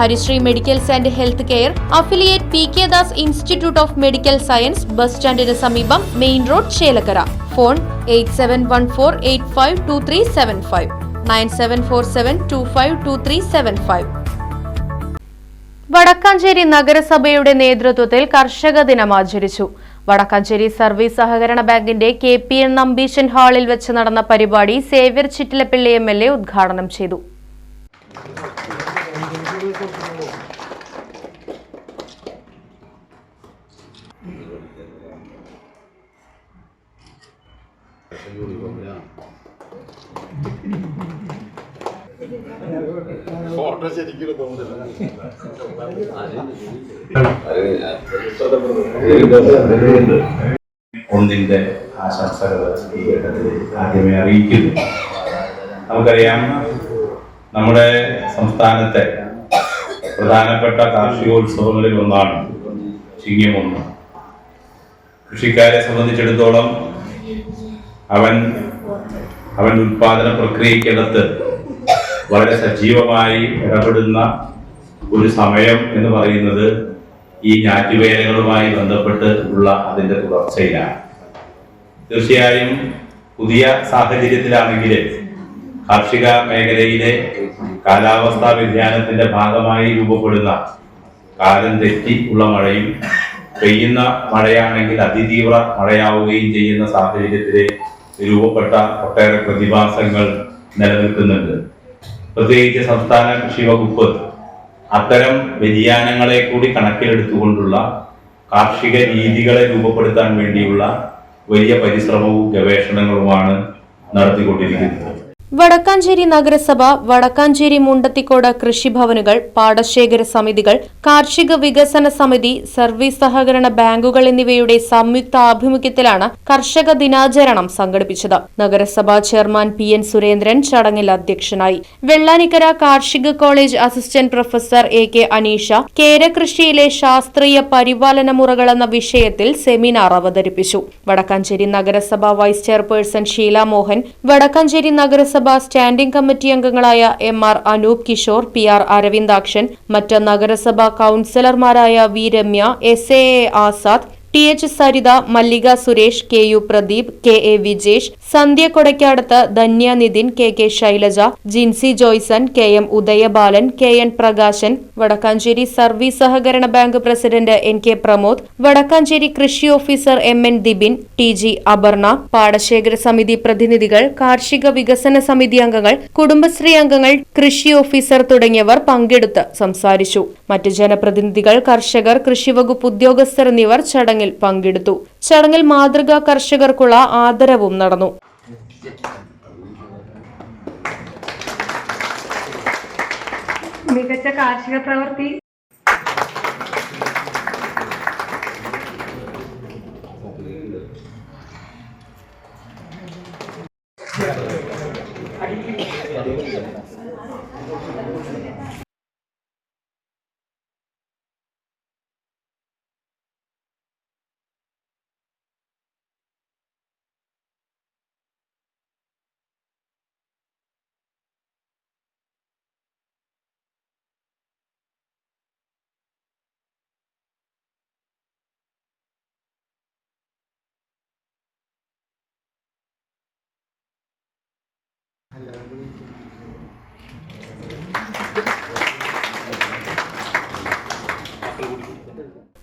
Harisree medicals and health care affiliate P K Das institute of medical science bus സ്റ്റാൻഡിന് സമീപം main road Chelakkara. Phone eight seven one four eight five two three seven five. Nine seven four seven two five two three seven five. Vadakkanchery നഗരസഭയുടെ നേതൃത്വത്തിൽ കർഷക ദിനം ആചരിച്ചു. Vadakkanchery service സഹകരണ ബാങ്കിന്റെ K P N Nambeesan ഹാളിൽ വെച്ച് നടന്ന പരിപാടി Xavier Chittilappilly M L A ഉദ്ഘാടനം ചെയ്തു. ഫോട്ടോ ശരിക്കും ഒന്നിന്റെ ആശംസകൾ ഈ ഘട്ടത്തിൽ ആദ്യമേ അറിയിക്കുന്നു. നമുക്കറിയാം നമ്മുടെ സംസ്ഥാനത്തെ പ്രധാനപ്പെട്ട കാർഷികോത്സവങ്ങളിൽ ഒന്നാണ്. ചിങ്ങമൊന്ന് കൃഷിക്കാരെ സംബന്ധിച്ചിടത്തോളം അവൻ അവൻ ഉൽപാദന പ്രക്രിയക്കകത്ത് വളരെ സജീവമായി ഇടപെടുന്ന ഒരു സമയം എന്ന് പറയുന്നത് ഈ ഞാറ്റുവേലകളുമായി ബന്ധപ്പെട്ട് ഉള്ള അതിന്റെ തുടർച്ചയിലാണ്. തീർച്ചയായും പുതിയ സാഹചര്യത്തിലാണെങ്കിൽ കാർഷിക മേഖലയിലെ കാലാവസ്ഥാ വ്യതിയാനത്തിന്റെ ഭാഗമായി രൂപപ്പെടുന്ന കാലം തെറ്റി ഉള്ള മഴയും പെയ്യുന്ന മഴയാണെങ്കിൽ അതിതീവ്ര മഴയാവുകയും ചെയ്യുന്ന സാഹചര്യത്തിൽ രൂപപ്പെട്ട ഒട്ടേറെ പ്രതിഭാസങ്ങൾ നിലനിൽക്കുന്നുണ്ട്. പ്രത്യേകിച്ച് സംസ്ഥാന കൃഷി വകുപ്പ് അത്തരം വ്യതിയാനങ്ങളെ കൂടി കണക്കിലെടുത്തുകൊണ്ടുള്ള കാർഷിക രീതികളെ രൂപപ്പെടുത്താൻ വേണ്ടിയുള്ള വലിയ പരിശ്രമവും ഗവേഷണങ്ങളുമാണ് നടത്തിക്കൊണ്ടിരിക്കുന്നത്. വടക്കാഞ്ചേരി നഗരസഭ വടക്കാഞ്ചേരി മുണ്ടത്തിക്കോട് കൃഷിഭവനുകൾ പാടശേഖര സമിതികൾ കാർഷിക വികസന സമിതി സർവീസ് സഹകരണ ബാങ്കുകൾ എന്നിവയുടെ സംയുക്ത ആഭിമുഖ്യത്തിലാണ് കർഷക ദിനാചരണം സംഘടിപ്പിച്ചത്. നഗരസഭാ ചെയർമാൻ പി എൻ സുരേന്ദ്രൻ ചടങ്ങിൽ അധ്യക്ഷനായി. വെള്ളാനിക്കര കാർഷിക college assistant professor A K Aneesha കേരകൃഷിയിലെ ശാസ്ത്രീയ പരിപാലന മുറകൾ എന്ന വിഷയത്തിൽ സെമിനാർ അവതരിപ്പിച്ചു. വടക്കാഞ്ചേരി നഗരസഭ വൈസ് ചെയർപേഴ്സൺ ഷീല മോഹൻ വടക്കാഞ്ചേരി നഗരസഭ സ്റ്റാൻഡിംഗ് കമ്മിറ്റി അംഗങ്ങളായ M R Anoop Kishore P R Aravindakshan മറ്റ് നഗരസഭാ കൌൺസിലർമാരായ V. Ramya S A Azad T. H. Saritha Mallika Suresh K. U. Pradeep K. A. Vijesh Sandhya Kodakkadath Dhanya Nithin K K Shailaja Jinsy Joyson K M Udayabalan K N Prakashan Vadakkanchery service സഹകരണ bank president N K Pramod Vadakkanchery കൃഷി officer M N Dibin T G Aparna പാടശേഖര സമിതി പ്രതിനിധികൾ കാർഷിക വികസന സമിതി അംഗങ്ങൾ കുടുംബശ്രീ അംഗങ്ങൾ കൃഷി ഓഫീസർ തുടങ്ങിയവർ പങ്കെടുത്ത് സംസാരിച്ചു. മറ്റ് ജനപ്രതിനിധികൾ കർഷകർ കൃഷിവകുപ്പ് ഉദ്യോഗസ്ഥർ എന്നിവർ ചടങ്ങിൽ പങ്കെടുത്തു. ചടങ്ങിൽ മാതൃകാ കർഷകർക്കുള്ള ആദരവും നടന്നു. മികച്ച കാർഷിക പ്രവൃത്തി